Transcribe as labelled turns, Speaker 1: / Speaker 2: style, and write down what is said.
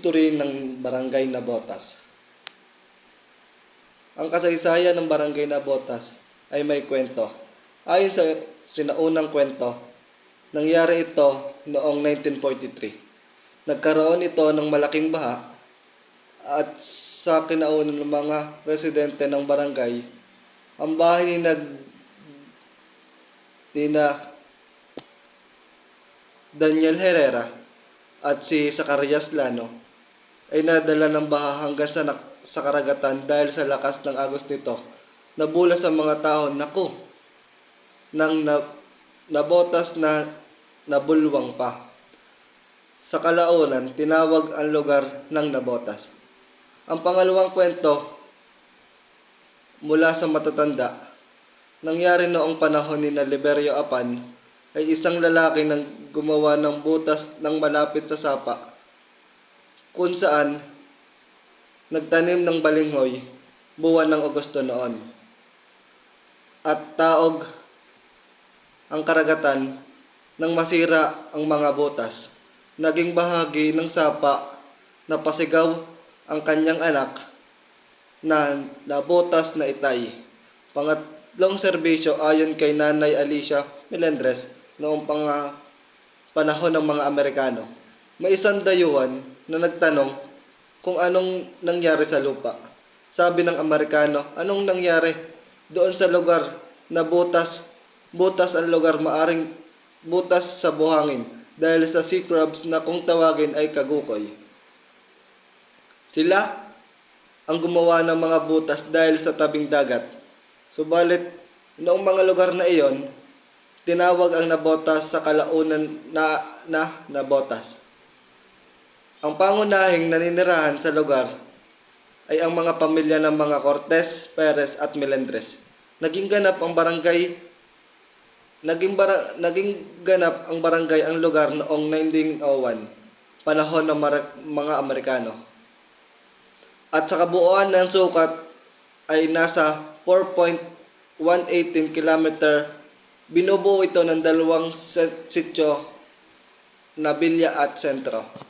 Speaker 1: History ng Barangay Nabotas Ang kasaysayan ng Barangay Nabotas ay may kwento. Ayon sa sinaunang kwento, nangyari ito noong 1943. Nagkaroon ito ng malaking baha at sa kinaunan ng mga residente ng barangay, ang bahay ni nag ni na Daniel Herrera at si Zacarias Lano ay nadala ng baha hanggang sa, sa karagatan dahil sa lakas ng agos nito. Nabula sa mga tao, naku, na, nabotas na nabulwang pa. Sa kalaunan, tinawag ang lugar ng nabotas. Ang pangalawang kwento mula sa matatanda, nangyari noong panahon ni Liberio Apan ay isang lalaki nang gumawa ng butas ng malapit sa sapa kung saan nagtanim ng balinghoy buwan ng Agosto noon. At taog ang karagatan nang masira ang mga butas. Naging bahagi ng sapa na pasigaw ang kanyang anak na nabotas na itay. Pangatlong serbisyo ayon kay Nanay Alicia Melendres noong pang, panahon ng mga Amerikano. May isang dayuhan na nagtanong kung anong nangyari sa lupa. Sabi ng Amerikano, anong nangyari doon sa lugar na butas, butas ang lugar maaring butas sa buhangin dahil sa sea crabs na kung tawagin ay kagukoy. Sila ang gumawa ng mga butas dahil sa tabing dagat. Subalit, noong mga lugar na iyon, tinawag ang nabotas sa kalaunan na, na nabotas. Ang pangunahing naninirahan sa lugar ay ang mga pamilya ng mga Cortes, Perez at Melendres. Naging ganap ang barangay naging bara, naging ganap ang barangay ang lugar noong 1901, panahon ng mara- mga Amerikano. At sa kabuuan ng sukat ay nasa 4.118 kilometer. Binubuo ito ng dalawang sityo na Bilya at Sentro.